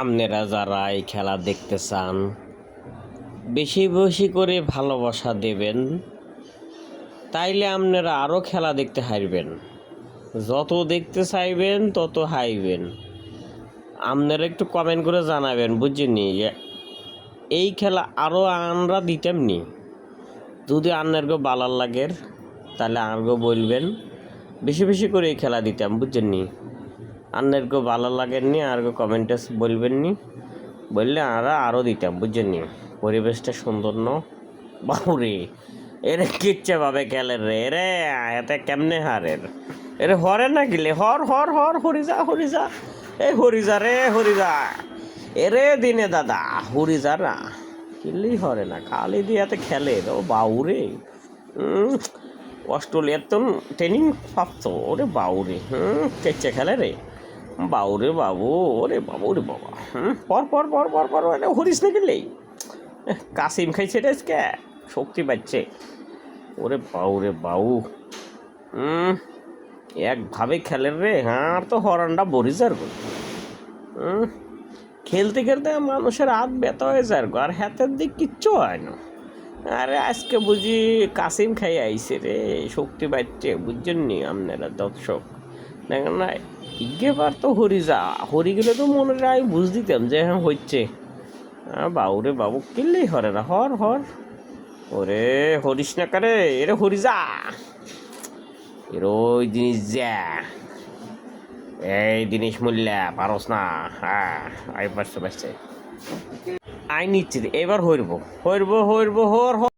আপনারা যারা এই খেলা দেখতে চান, বেশি বেশি করে ভালোবাসা দেবেন। তাইলে আপনারা আরও খেলা দেখতে হারবেন। যত দেখতে চাইবেন, তত হাইবেন। আপনারা একটু কমেন্ট করে জানাবেন বুঝছেননি যে এই খেলা আরও আমরা দিতাম নি। যদি আপনারকে বালার লাগের তাহলে আমাকে বলবেন, বেশি বেশি করে এই খেলা দিতাম, বুঝছেন নি আপনারকে ভালো লাগেননি, আর কমেন্টে বলবেন নি বললে আমরা আরও দিতাম, বুঝছেন নি? পরিবেশটা সুন্দর ন বাহুরে এরে কিচ্ছে ভাবে খেলের রে রে এতে কেমনে হারের? এরে হরে না গিলে, হর হর হর হরি যা হরি যা এ হরিজা রে, হরিজা। এরে দিনে দাদা, হরিজা না কিল্লি হরে না, খালি এতে খেলে ও বাউরে অস্ট্রেলিয়ার তো ট্রেনিং প্রাপ্ত ওরে বাউরে হুম কেচ্ছে খেলে রে। বাউরে বাবু, ওরে বাবু রে বাবা। পর পর পর পর পর মানে হরিস না গেলেই কাসিম খাইছে রে আজকে। শক্তি পাচ্ছে। ওরে বাউ রে বাউ একভাবে খেলেন রে। হ্যাঁ আর তো হরানটা বরিজার গো। হুম, খেলতে খেলতে মানুষের হাত ব্যথা হয়ে যায় গো। আর হাতের দিক কিচ্ছু হয় না। আরে আজকে বুঝি কাসিম খাই আইছে রে। শক্তি পাচ্ছে, বুঝছেন নি আপনারা দর্শক? দেখেন না ইগেবার তো হরি যা, হরি গেলে তো মনে হয় বুঝ দিতাম যে হ্যাঁ হচ্ছে হ্যাঁ বাবু কিনলেই হরে না, হর হর। ওরে হরিস না কারে, এরে হরি যা। এর ওই জিনিস যা। এই জিনিস মূল্য, পারস না। হ্যাঁ আই পারছে পারছে। আই নিচ্ছি এবার হইরব হইরব হইরব, হর হর।